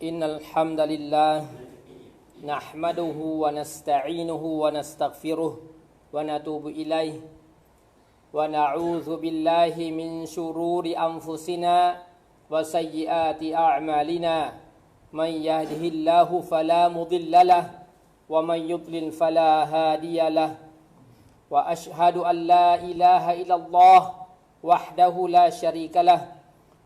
إن الحمد لله نحمده ونستعينه ونستغفره ونتوب إليه ونعوذ بالله من شرور أنفسنا وسيئات أعمالنا. من يهده الله فلا مضل له ومن يضلل فلا هادي له. وأشهد أن لا إله إلا الله وحده لا شريك له.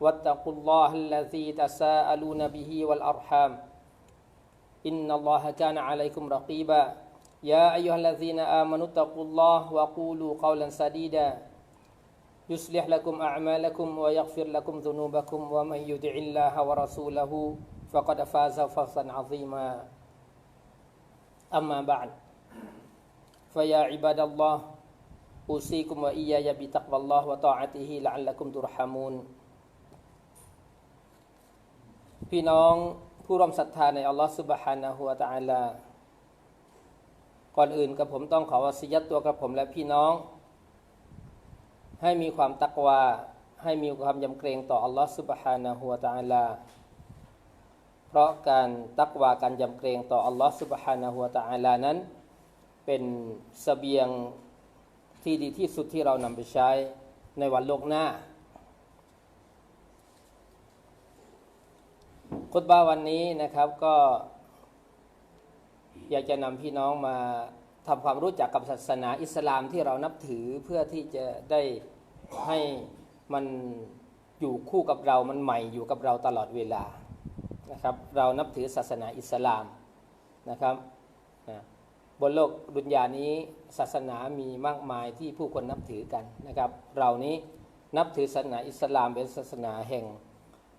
واتقوا الله الذي تساءلون به والأرحام. إن الله كان عليكم رقيبا. يا أيها الذين آمنوا اتقوا الله وقولوا قولا سديدا. يصلح لكم أعمالكم ويغفر لكم ذنوبكم ومن يدع الله ورسوله فقد فاز فوزا عظيما. أما بعد فيا عباد الله أوصيكم وإياي بتقوى الله وطاعته لعلكم ترحمون. พี่น้องผู้ร่วมศรัทธาในอัลลอฮฺสุบฮานะฮูวะตะอาลา ก่อนอื่นกับผมต้องขอวสิยัตตัวกับผมและพี่น้อง ให้มีความตักวา ให้มีความยำเกรงต่ออัลลอฮฺสุบฮานะฮูวะตะอาลา เพราะการตักวาการยำเกรงต่ออัลลอฮฺสุบฮานะฮูวะตะอาลานั้น เป็นสเสบียงที่ดีที่สุดที่เรานำไปใช้ในวันโลกหน้า คุตบ้าวันนี้นะครับก็อยากจะนำพี่น้องมาทำความรู้จักกับศาสนาอิสลามที่เรานับถือเพื่อที่จะได้ให้มันอยู่คู่กับเรา มันใหม่อยู่กับเราตลอดเวลานะครับ เรานับถือศาสนาอิสลามนะครับบนโลกดุนยานี้ศาสนามีมากมายที่ผู้คนนับถือกันนะครับ เรานี้นับถือศาสนาอิสลามเป็นศาสนาแห่ง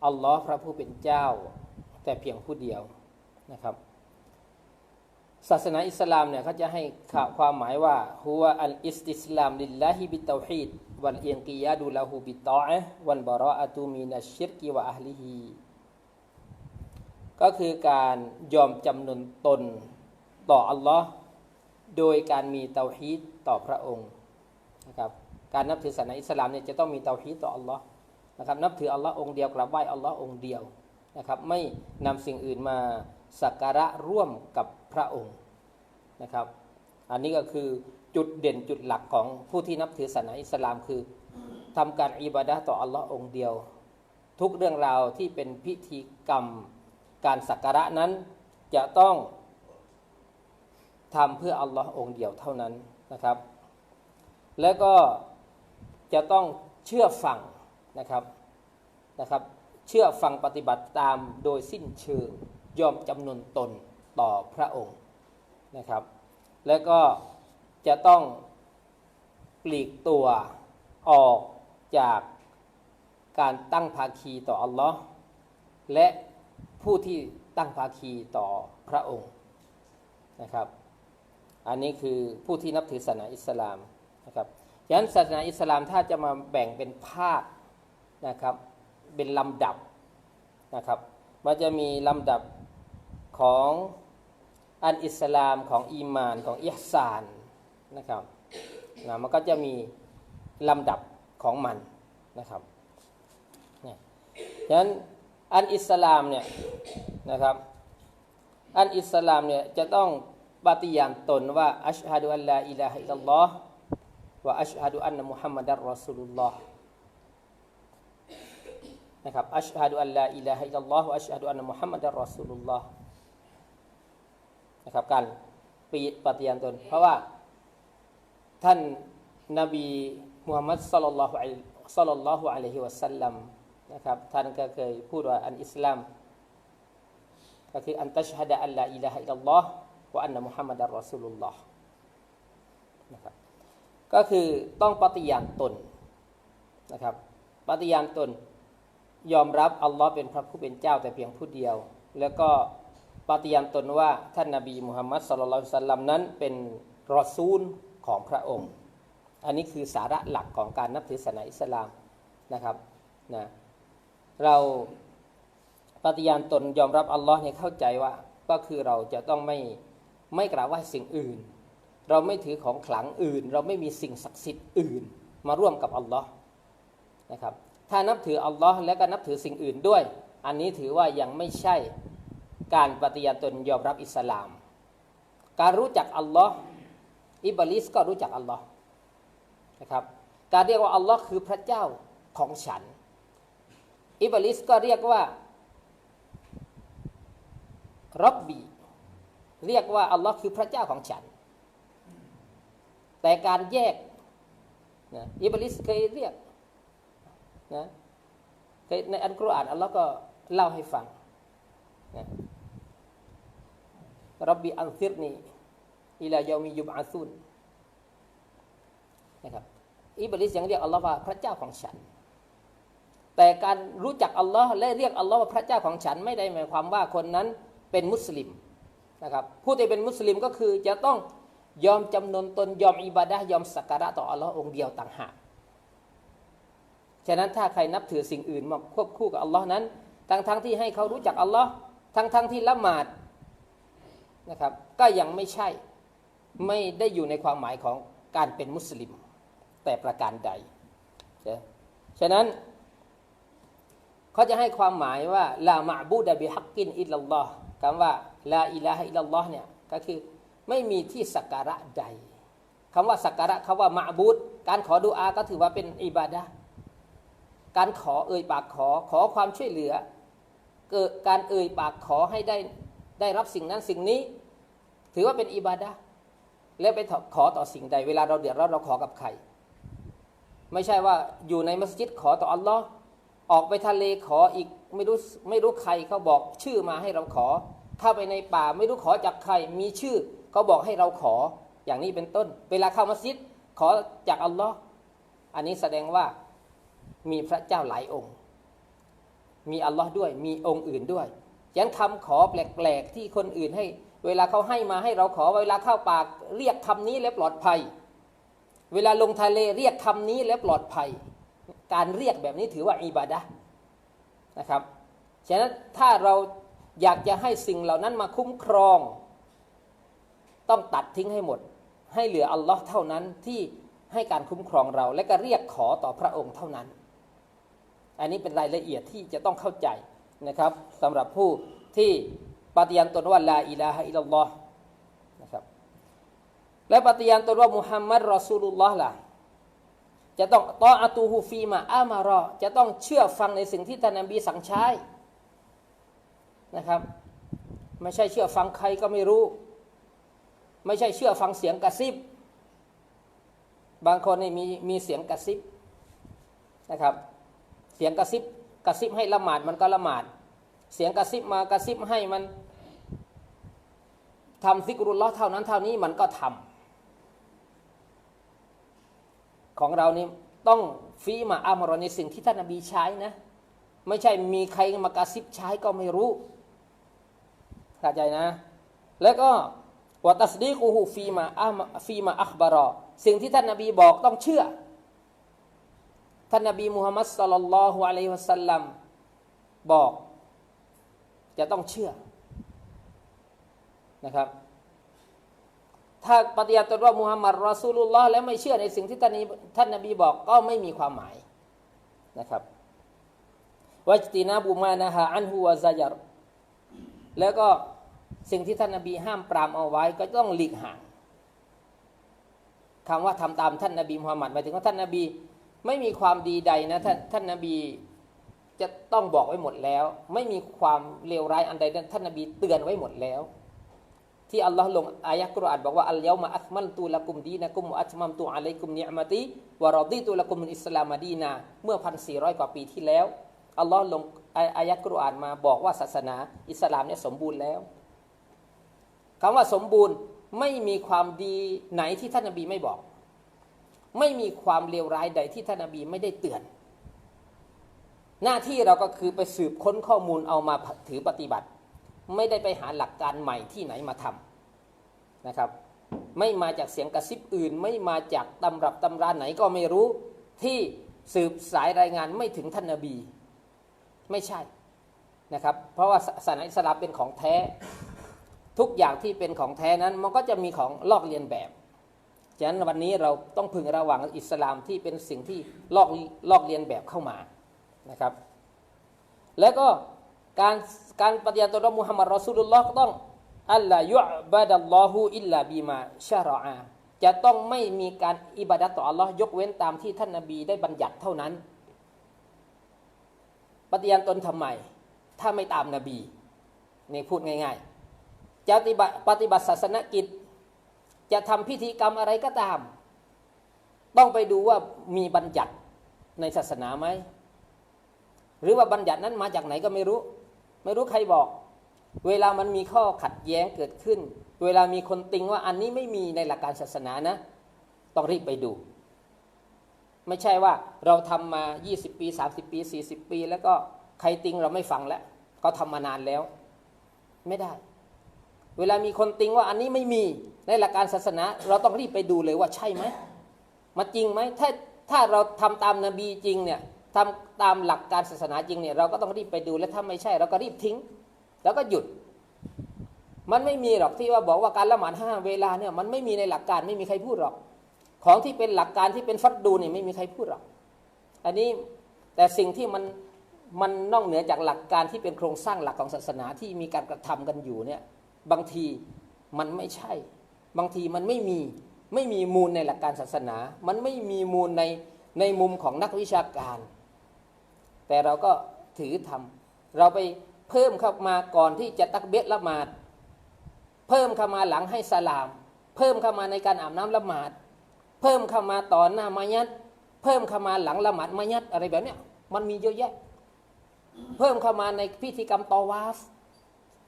อัลลอฮ์พระผู้เป็นเจ้า แต่เพียงผู้เดียวนะครับ ศาสนาอิสลามเนี่ยเขาจะให้ข่าวความหมายว่าฮุวอัลอิสติสลามลิลลาฮิบิตาฮีดวันเอียงกิยาดูลาหูบิตออะวันบาระอะตูมีนัชชิรกิวะอัลลิฮีก็คือการยอมจำนนตนต่ออัลลอฮ์โดยการมีเตาฮีดต่อพระองค์นะครับการนับถือศาสนาอิสลามเนี่ยจะต้องมีเตาฮีดต่ออัลลอฮ์นะครับนับถืออัลลอฮ์องเดียวกราบไหว้อัลลอฮ์องเดียว นะครับไม่นำสิ่งอื่นมาสักการะร่วมกับพระองค์นะครับ อันนี้ก็คือจุดเด่นจุดหลักของผู้ที่นับถือศาสนาอิสลามคือทำการอิบาดะต่ออัลลอฮ์องเดียว ทุกเรื่องราวที่เป็นพิธีกรรมการสักการะนั้นจะต้องทำเพื่ออัลลอฮ์องเดียวเท่านั้นนะครับ แล้วก็จะต้องเชื่อฟังนะครับนะครับ เชื่อฟังปฏิบัติตามโดยสิ้นเชิงยอมจำนนตนต่อพระองค์นะครับ แล้วก็จะต้องปลีกตัวออกจากการตั้งภาคีต่ออัลลอฮ์และผู้ที่ตั้งภาคีต่อพระองค์นะครับ อันนี้คือผู้ที่นับถือศาสนาอิสลามนะครับฉะนั้นศาสนาอิสลามถ้าจะมาแบ่งเป็นภาคนะครับ เป็นลำดับนะครับ มันจะมีลำดับของอันอิสลามของอีมานของอิฮซานนะครับนะมันก็จะมีลำดับของมันนะครับเนี่ยฉะนั้นอันอิสลามเนี่ยนะครับ อันอิสลามเนี่ยจะต้องปฏิญาณตนว่าอัชฮะดุอัลลอฮ์อิลาฮิลลัลลอฮ์ว่าอัชฮะดุอันนะมุฮัมมัดอัลรอสูลุลลอฮ์ นะครับอัชฮะดุอัลลอฮ์อิลาฮะอิลลัลลอฮ์อัชฮะดุอันนะมุฮัมมัดอัลรอสูลุลลอฮ์นะครับการปีปฏิญาณตน เพราะว่าท่านนบีมุฮัมมัดสัลลัลลอฮุอะลัยสัลลัลลอฮุอะลัยฮิวะสัลลัมนะครับท่านก็เคยพูดว่าอันอิสลามก็คืออันตัชฮะดะอัลลอฮ์อิลาฮะอิลลัลลอฮ์ว่าอันนะมุฮัมมัดอัลรอสูลุลลอฮ์นะครับก็คือต้องปฏิญาณตนนะครับปฏิญาณตน ยอมรับอัลลอฮ์เป็นพระผู้เป็นเจ้าแต่เพียงผู้เดียว แล้วก็ปฏิญาณตนว่าท่านนาบีมุฮัมมัดสุลลัลสัลลัมนั้นเป็นรอซูลของพระองค์ อันนี้คือสาระหลักของการนับถือศาสนาอิสลามนะครับนะเราปฏิญาณตนยอมรับอัลลอฮ์เนี่ยเข้าใจว่าก็คือเราจะต้องไม่ไม่กราบไหว้สิ่งอื่น เราไม่ถือของขลังอื่น เราไม่มีสิ่งศักดิ์สิทธิ์อื่น มาร่วมกับอัลลอฮ์นะครับ ถ้านับถืออัลลอฮ์และก็นับถือสิ่งอื่นด้วย อันนี้ถือว่ายังไม่ใช่การปฏิญาณตนยอมรับอิสลาม การรู้จักอัลลอฮ์อิบลิสก็รู้จักอัลลอฮ์นะครับ การเรียกว่าอัลลอฮ์คือพระเจ้าของฉัน อิบลิสก็เรียกว่ารับบีเรียกว่าอัลลอฮ์คือพระเจ้าของฉัน แต่การแยกนะอิบลิสเคยเรียก นะในอันกุรอานอัลลอฮ์ก็เล่าให้ฟังนะรับบีอันซิรนีอิลายามียุบอาซุนนะครับอิบลิสยังเรียกอัลลอฮ์ว่าพระเจ้าของฉัน แต่การรู้จักอัลลอฮ์และเรียกอัลลอฮ์ว่าพระเจ้าของฉันไม่ได้หมายความว่าคนนั้นเป็นมุสลิมนะครับผู้ที่เป็นมุสลิมก็คือจะต้องยอมจำนนตนยอมอิบาดะยอมสักการะต่ออัลลอฮ์องเดียวต่างหาก ฉะนั้นถ้าใครนับถือสิ่งอื่นมาควบคู่กับอัลลอฮ์นั้น ทั้งทั้งที่ให้เขารู้จักอัลลอฮ์ทั้งทั้งที่ละหมาดนะครับ ก็ยังไม่ใช่ไม่ได้อยู่ในความหมายของการเป็นมุสลิม แต่ประการใดฉะนั้นเขาจะให้ความหมายว่าลามาบูดะบิฮักกินอิลลัลลอฮ์คำว่าลาอิลาฮะอิลลัลลอฮ์เนี่ยก็คือไม่มีที่สักการะใดคำว่าสักการะคำว่ามาบูดการขอดุอาก็ถือว่าเป็นอิบาดะ การขอเอ่ยปากขอขอความช่วยเหลือ เกิดการเอ่ยปากขอให้ได้ได้รับสิ่งนั้นสิ่งนี้ ถือว่าเป็นอิบาดะแล้วไปขอต่อสิ่งใด เวลาเราเดือดร้อนเราขอกับใคร ไม่ใช่ว่าอยู่ในมัสยิดขอต่ออัลลอฮ์ออกไปทะเลขออีกไม่รู้ไม่รู้ใครเขาบอกชื่อมาให้เราขอ เข้าไปในป่าไม่รู้ขอจากใครมีชื่อเขาบอกให้เราขออย่างนี้เป็นต้น เวลาเข้ามัสยิดขอจากอัลลอฮ์อันนี้แสดงว่า มีพระเจ้าหลายองค์ มีอัลลอฮ์ด้วย มีองค์อื่นด้วยยันคำขอแปลกๆที่คนอื่นให้ เวลาเขาให้มาให้เราขอเวลาเข้าปากเรียกคำนี้แล้วปลอดภัย เวลาลงทะเลเรียกคำนี้แล้วปลอดภัย การเรียกแบบนี้ถือว่าอิบาดะนะครับ ฉะนั้นถ้าเราอยากจะให้สิ่งเหล่านั้นมาคุ้มครอง ต้องตัดทิ้งให้หมด ให้เหลืออัลลอฮ์เท่านั้นที่ให้การคุ้มครองเรา และก็เรียกขอต่อพระองค์เท่านั้น อันนี้เป็นรายละเอียดที่จะต้องเข้าใจนะครับสำหรับผู้ที่ปฏิญาณตนว่าลาอิลาฮะอิลลัลอฮ์นะครับและปฏิญาณตนว่ามุฮัมมัดรอซูลุลลอฮ์ล่ะจะต้องตออาตูฮูฟีมาอามารอ จะต้องเชื่อฟังในสิ่งที่ท่านนบีสั่งใช้นะครับ ไม่ใช่เชื่อฟังใครก็ไม่รู้ ไม่ใช่เชื่อฟังเสียงกระซิบบางคนนี่มีมีเสียงกระซิบนะครับ เสียงกระซิบกระซิบให้ละหมาดมันก็ละหมาด เสียงกระซิบมากระซิบให้มันทำซิกรุลลอฮ์เท่านั้นเท่านี้มันก็ทำของเรานี่ต้องฟีมาอามรอในสิ่งที่ท่านนบีใช้นะ ไม่ใช่มีใครมากระซิบใช้ก็ไม่รู้เข้าใจนะ แล้วก็วัตัสดีกูฮูฟีมาอาฟีมาอัคบารอสิ่งที่ท่านนบีบอกต้องเชื่อ ท่านนบีมุฮัมมัดสลลัลลอฮุอะลัยฮิวะสัลลัมบอก จะต้องเชื่อนะครับ ถ้าปฏิญาณตนว่ามุฮัมมัดรอซูลุลลอฮ์แล้วไม่เชื่อในสิ่งที่ท่านท่านนบีบอกก็ไม่มีความหมายนะครับวัจตินาบุมานะฮะอันฮูวะซายรแล้วก็สิ่งที่ท่านนบีห้ามปรามเอาไว้ก็ต้องหลีกห่างคำว่าทำตามท่านนบีมุฮัมมัดหมายถึงว่าท่านนบี ไม่มีความดีใดนะท่านท่านนบีจะต้องบอกไว้หมดแล้ว ไม่มีความเลวร้ายอันใดท่านนบีเตือนไว้หมดแล้ว ที่อัลลอฮ์ลงอายะกรุอานบอกว่าอัลยามาอัคมัลตูละกุมดีนะกุมอัชมัมตูอะลัยกุมเนียมติวะรอดีตูละกุมอิสลามดีนาเมื่อพันสี่ร้อยกว่าปีที่แล้วอัลลอฮ์ลงอายะกรุอานมาบอกว่าศาสนา อิสลามเนี่ยสมบูรณ์แล้วคำว่าสมบูรณ์ไม่มีความดีไหนที่ท่านนบีไม่บอก ไม่มีความเลวร้ายใดที่ท่านนบีไม่ได้เตือน หน้าที่เราก็คือไปสืบค้นข้อมูลเอามาถือปฏิบัติ ไม่ได้ไปหาหลักการใหม่ที่ไหนมาทำนะครับ ไม่มาจากเสียงกระซิบอื่น ไม่มาจากตำรับตำราไหนก็ไม่รู้ที่สืบสายรายงานไม่ถึงท่านนบี ไม่ใช่นะครับ เพราะว่าศาสนาอิสลามเป็นของแท้ ทุกอย่างที่เป็นของแท้นั้นมันก็จะมีของลอกเลียนแบบ ฉะนั้นวันนี้เราต้องพึงระวังอิสลามที่เป็นสิ่งที่ลอกลอกเลียนแบบเข้ามานะครับ แล้วก็การการปฏิญาณตนมุฮัมมัดรอสูลุลลอฮ์ก็ต้องอัลลอยุบะดัลลอฮูอิลลาบีมาชาระอาจะต้องไม่มีการอิบาดัตต่ออัลลอฮ์ยกเว้นตามที่ท่านนบีได้บัญญัติเท่านั้น ปฏิญาณตนทำไม ถ้าไม่ตามนบีนี่พูดง่ายๆจะปฏิบัติปฏิบัติศาสนกิจ จะทำพิธีกรรมอะไรก็ตาม ต้องไปดูว่ามีบัญญัติในศาสนาไหม หรือว่าบัญญัตินั้นมาจากไหนก็ไม่รู้ ไม่รู้ใครบอก เวลามันมีข้อขัดแย้งเกิดขึ้น เวลามีคนติงว่าอันนี้ไม่มีในหลักการศาสนานะ ต้องรีบไปดู ไม่ใช่ว่าเราทำมา 20 ปี 30 ปี 40 ปี แล้วก็ใครติงเราไม่ฟังแล้วก็ทำมานานแล้ว ไม่ได้ เวลามีคนติงว่าอันนี้ไม่มีในหลักการศาสนา เราต้องรีบไปดูเลยว่าใช่ไหมมาจริงไหมถ้าถ้าเราทำตามนบีจริงเนี่ยทำตามหลักการศาสนาจริงเนี่ยเราก็ต้องรีบไปดูและถ้าไม่ใช่ เราก็รีบทิ้ง แล้วก็หยุด มันไม่มีหรอกที่ว่าบอกว่าการละหมาดห้าเวลาเนี่ยมันไม่มีในหลักการไม่มีใครพูดหรอก ของที่เป็นหลักการที่เป็นฟัดดูเนี่ยไม่มีใครพูดหรอก อันนี้แต่สิ่งที่มันมันนอกเหนือจากหลักการที่เป็นโครงสร้างหลักของศาสนาที่มีการกระทำกันอยู่เนี่ย บางทีมันไม่ใช่ บางทีมันไม่มีไม่มีมูลในหลักการศาสนา มันไม่มีมูลในในมุมของนักวิชาการ แต่เราก็ถือทำเราไปเพิ่มเข้ามาก่อนที่จะตักเบ็ดละหมาด เพิ่มเข้ามาหลังให้สลาม เพิ่มเข้ามาในการอาบน้ำละหมาด เพิ่มเข้ามาตอนหน้ามายัดเพิ่มเข้ามาหลังละหมาดมายัดอะไรแบบเนี้ยมันมีเยอะแยะ เพิ่มเข้ามาในพิธีกรรมตอวาฟ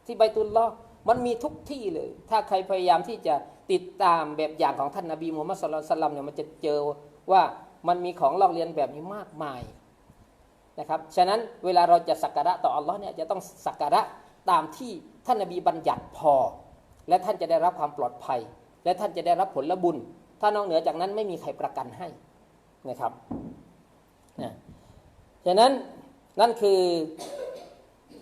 ที่ใบตุลลอ มันมีทุกที่เลย ถ้าใครพยายามที่จะติดตามแบบอย่างของท่านนาบีมูฮัมมัดสุลตัลลัมเนี่ยมันจะเจอว่ามันมีของลอกเลียนแบบนี้มากมายนะครับ ฉะนั้นเวลาเราจะสักการะต่ออัลลอฮ์เนี่ยจะต้องสักการะตามที่ท่านนาบีบัญญัติพอ และท่านจะได้รับความปลอดภัย และท่านจะได้รับผลบุญ ถ้านอกเหนือจากนั้นไม่มีใครประกันให้นะครับนะฉะนั้นนั่นคือ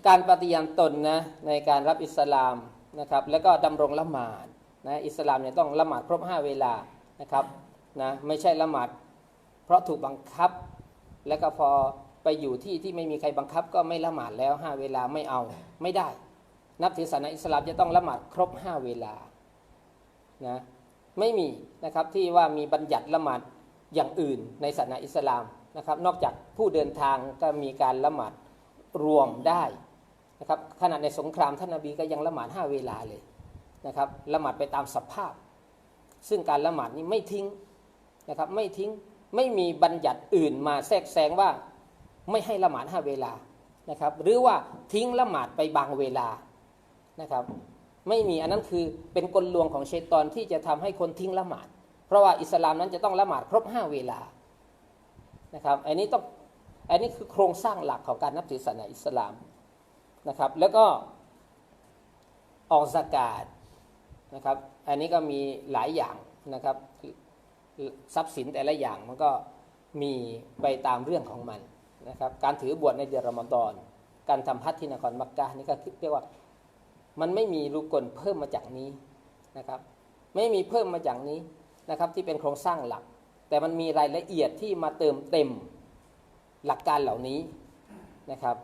การปฏิญาณตนนะในการรับอิสลาม นะครับแล้วก็ดำรงละหมาดนะอิสลามเนี่ยต้องละหมาดครบห้าเวลานะครับนะไม่ใช่ละหมาดเพราะถูกบังคับ แล้วก็พอไปอยู่ที่ที่ไม่มีใครบังคับก็ไม่ละหมาดแล้วห้าเวลาไม่เอาไม่ได้ นับถือศาสนาอิสลามจะต้องละหมาดครบห้าเวลานะไม่มีนะครับที่ว่ามีบัญญัติละหมาดอย่างอื่นในศาสนาอิสลามนะครับนอกจากผู้เดินทางก็มีการละหมาดรวมได้ นะครับขณะในสงครามท่านนบีก็ยังละหมาดห้าเวลาเลยนะครับละหมาดไปตามสภาพ ซึ่งการละหมาดนี้ไม่ทิ้งนะครับไม่ทิ้งไม่มีบัญญัติอื่นมาแทรกแซงว่าไม่ให้ละหมาดห้าเวลานะครับหรือว่าทิ้งละหมาดไปบางเวลานะครับไม่มีอันนั้นคือเป็นกลลวงของเชตอนที่จะทำให้คนทิ้งละหมาด เพราะว่าอิสลามนั้นจะต้องละหมาดครบห้าเวลานะครับอันนี้ต้องอันนี้คือโครงสร้างหลักของการนับถือศาสนาอิสลาม นะครับ แล้วก็ออกสกาดนะครับ อันนี้ก็มีหลายอย่างนะครับ ทรัพย์สินแต่ละอย่างมันก็มีไปตามเรื่องของมันนะครับ การถือบวชในเดือนรอมฎอน การทำพัฒที่นครมักกะนี่ก็เรียกว่ามันไม่มีรูกลเพิ่มมาจากนี้นะครับ ไม่มีเพิ่มมาจากนี้นะครับที่เป็นโครงสร้างหลัก แต่มันมีรายละเอียดที่มาเติมเต็มหลักการเหล่านี้นะครับ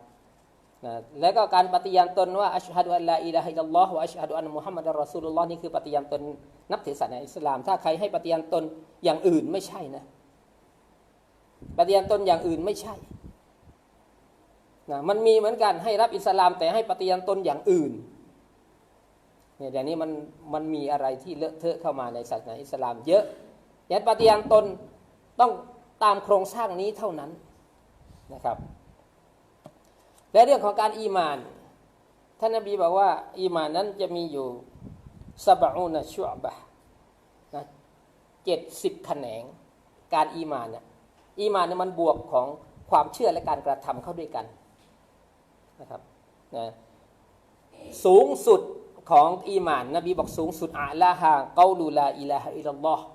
นะแล้วก็การปฏิญาณตนว่าอัชฮะดุอัลลอฮอิลาฮิลลอฮ์วะอัชฮะดุอันมุฮัมมัดรอซูลุลลอฮ์นี่คือปฏิญาณตนนับถือศาสนาอิสลาม ถ้าใครให้ปฏิญาณตนอย่างอื่นไม่ใช่นะปฏิญาณตนอย่างอื่นไม่ใช่นะมันมีเหมือนกันให้รับอิสลาม แต่ให้ปฏิญาณตนอย่างอื่นเนี่ยอย่างนี้มันมันมีอะไรที่เลอะเทอะเข้ามาในศาสนาอิสลาม เยอะยันปฏิญาณตนต้องตามโครงสร้างนี้เท่านั้นนะครับ และเรื่องของการอีมาน ท่านนบีบอกว่า อีมานนั้นจะมีอยู่สบอูนชั่วบะนะเจ็ดสิบแขนง การอีมานเนี่ยอีมานเนี่ยมันบวกของความเชื่อและการกระทำเข้าด้วยกันนะครับนะสูงสุดของอีมาน นบีบอกสูงสุดอาลาฮะเกาลูลาอิลาฮะอิลลอฮ์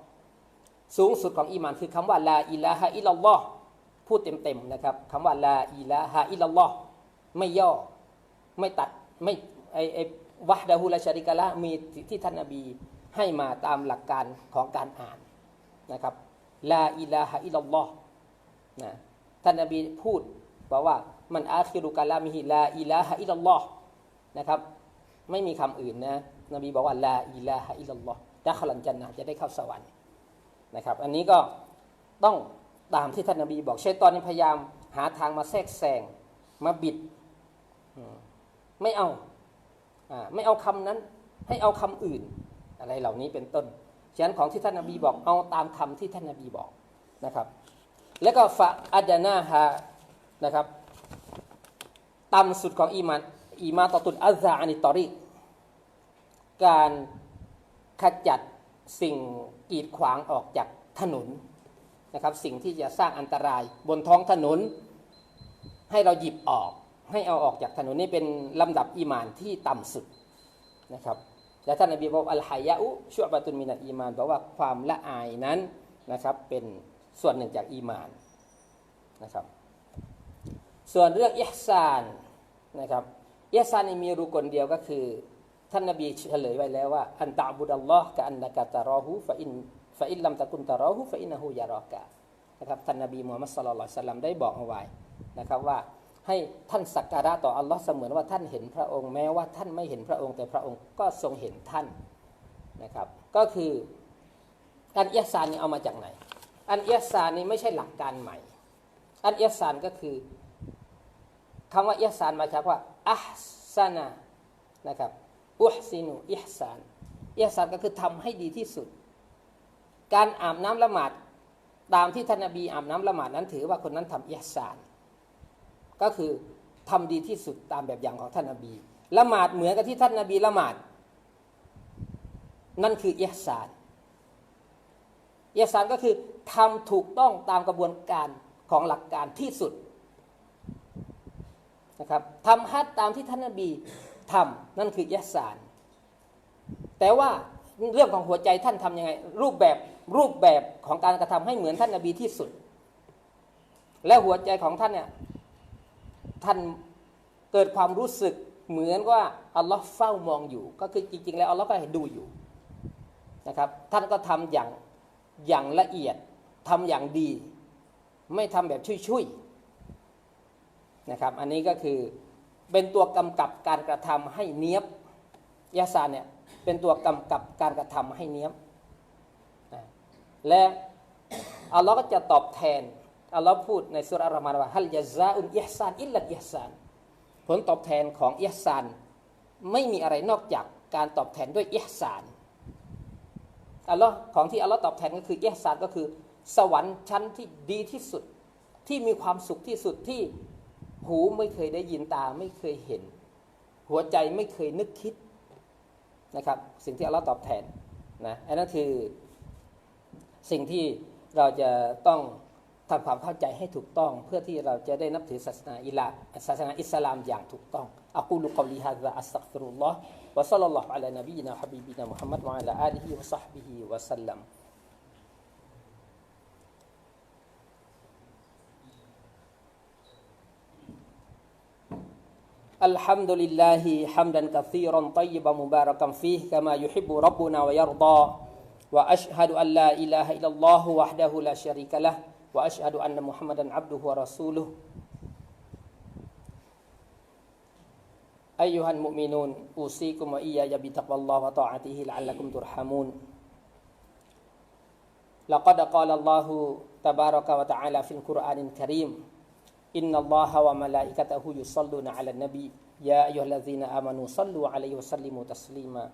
สูงสุดของอีมานคือคำว่าลาอิลาฮะอิลลอฮ์พูดเต็มๆนะครับคำว่าลาอิลาฮะอิลลัลลอฮ์ ไม่ย่อไม่ตัดไม่ไอไอวะดะฮูลาชาริกะละมีที่ท่านนบีให้มาตามหลักการของการอ่านนะครับลาอิลาฮะอิลลอฮ์นะท่านนบีพูดบอกว่ามันอาคิรุกะลามิฮิลาอิลาฮะอิลลอฮ์นะครับไม่มีคำอื่นนะนบีบอกว่าลาอิลาฮะอิลลอฮ์ดัคลันจันนะจะได้เข้าสวรรค์นะครับ อันนี้ก็ต้องตามที่ท่านนบีบอกชัยตอนนี้พยายามหาทางมาแทรกแซงมาบิด ไม่เอาไม่เอาคำนั้น ให้เอาคำอื่น อะไรเหล่านี้เป็นต้นฉะนั้นของที่ท่านนบีบอกเอาตามคำที่ท่านนบีบอกนะครับ แล้วก็ฟะอัดนาฮะนะครับต่ำสุดของอีมานอีมาต่อตุลอัซาอานิตอริการขจัดสิ่งกีดขวางออกจากถนนนะครับ สิ่งที่จะสร้างอันตรายบนท้องถนน ให้เราหยิบออก ให้เอาออกจากถนนนี่เป็นลำดับอีมานที่ต่ำสุดนะครับและท่านนบีบอกอัลฮายะอุชั่วบะตุนมินัอีมานบอกว่าความละอายนั้นนะครับเป็นส่วนหนึ่งจากอีมานนะครับส่วนเรื่องอิฮซานนะครับอิฮซานมีรูกลเดียวก็คือ ท่านนบีเฉลยไว้แล้วว่า อันตะบุดัลลอฮ์กะอันนักตะรอหูฟะอินฟะอินลัมตะกุนตะรอหูฟะอินนะฮูยารอกะนะครับท่านนบีมูฮัมมัดสุลลัลสลัมได้บอกเอาไว้นะครับว่า ให้ท่านสักการะต่ออัลลอฮ์เสมือนว่าท่านเห็นพระองค์แม้ว่าท่านไม่เห็นพระองค์แต่พระองค์ก็ทรงเห็นท่านนะครับ ก็คืออันเอียซานนี่เอามาจากไหน อันเอียซานนี่ไม่ใช่หลักการใหม่ อันเอียซานก็คือคำว่าเอียซานมาจากว่าอัพซานะนะครับอุฮซินูอิฮซานเอียซานก็คือทำให้ดีที่สุด การอาบน้ำละหมาดตามที่ท่านนบีอาบน้ำละหมาดนั้นถือว่าคนนั้นทำเอียซาน ก็คือทำดีที่สุดตามแบบอย่างของท่านนบีละหมาดเหมือนกับที่ท่านนบีละหมาด นั่นคืออิสานอิสานก็คือทำถูกต้องตามกระบวนการของหลักการที่สุดนะครับทำฮัตตามที่ท่านนาบีทำนั่นคืออิสาน แต่ว่าเรื่องของหัวใจท่านทํำยังไง รูปแบบรูปแบบของการกระทำให้เหมือนท่านนาบีที่สุด และหัวใจของท่านเนี่ย ท่านเกิดความรู้สึกเหมือนว่าอัลลอฮ์เฝ้ามองอยู่ ก็คือจริง ๆ แล้วอัลลอฮ์ก็เห็นดูอยู่นะครับท่านก็ทำอย่างอย่างละเอียดทำอย่างดี ไม่ทำแบบชุยๆนะครับอันนี้ก็คือเป็นตัวกำกับการกระทำให้เนี้ยบยาซาเนี่ยเป็นตัวกำกับการกระทำให้เนี้ยบและอัลลอฮ์ก็จะตอบแทน อัลลอฮ์พูดในสุรารามานว่าฮัลยาซาอุนอิฮซานอิลลัดอิฮซานผลตอบแทนของอิฮซานไม่มีอะไรนอกจากการตอบแทนด้วยอิฮซานอัลลอฮ์ของที่อัลลอฮ์ตอบแทนก็คืออิฮซานก็คือ สวรรค์ชั้นที่ดีที่สุดที่มีความสุขที่สุดที่หูไม่เคยได้ยินตาไม่เคยเห็น หัวใจไม่เคยนึกคิดนะครับสิ่งที่อัลลอฮ์ตอบแทนนะอันนั้นคือสิ่งที่เราจะต้อง ทำความเข้าใจให้ถูกต้อง เพื่อที่เราจะได้นับถือศาสนาอิลามศาสนาอิสลามอย่างถูกต้องอักูลุกอลีฮะวะอัสซักฟิรุลลอฮ์วะซัลลัลลอฮุอะลานบีนะฮะบีบินะมุฮัมมัดวะอะลาอาลีฮิวะซัฮบิฮิวะสัลลัมอัลฮัมดุลิลลาฮิฮัมดันกัซีรันตัยบะมุบารักัมฟีฮ์กะมายุฮิบุรับบุนาวยารดาวะอัชฮะดุอัลลาอิลาฮะอิลลัลลอฮุวะฮ์ดะฮุลาชะรีกะละห์ وأشهد أن محمدا عبده ورسوله. أيها المؤمنون أوصيكم وإياي بتقوى الله وطاعته لعلكم ترحمون. لقد قال الله تبارك وتعالى في القرآن الكريم إن الله وملائكته يصلون على النبي. يا أيها الذين آمنوا صلوا عليه وسلموا تسليما.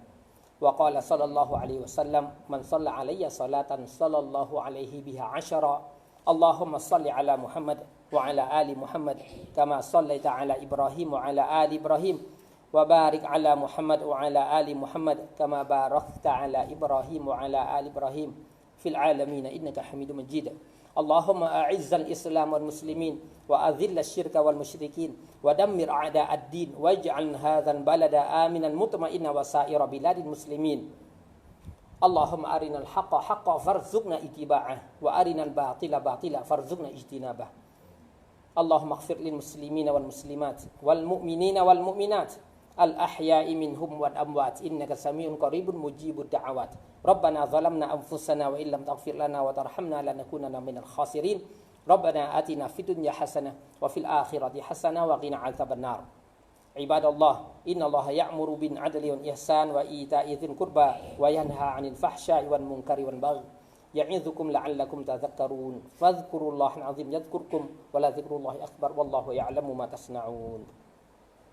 وقال صلى الله عليه وسلم من صلى علي صلاة صلى الله عليه بها عشرا اللهم صل على محمد وعلى آل محمد كما صليت على إبراهيم وعلى آل إبراهيم وبارك على محمد وعلى آل محمد كما باركت على إبراهيم وعلى آل إبراهيم في العالمين إنك حميد مجيد اللهم أعز الإسلام والمسلمين وأذل الشرك والمشركين ودمر أعداء الدين واجعل هذا البلد آمنا مطمئنا وسائر بلاد المسلمين اللهم أرنا الحق حقا فارزقنا اتباعه وأرنا الباطل باطلا فارزقنا اجتنابه. اللهم اغفر للمسلمين والمسلمات والمؤمنين والمؤمنات الأحياء منهم والأموات إنك سميع قريب مجيب الدعوات. ربنا ظلمنا أنفسنا وإن لم تغفر لنا وترحمنا لنكونن من الخاسرين. ربنا آتنا في الدنيا حسنة وفي الآخرة حسنة وقنا عذاب النار. عباد الله إن الله يأمر بالعدل والإحسان وإيتاء ذي القربى وينهى عن الفحشاء والمنكر والبغي يعظكم لعلكم تذكرون فاذكروا الله العظيم يذكركم ولذكر الله أكبر والله يعلم ما تصنعون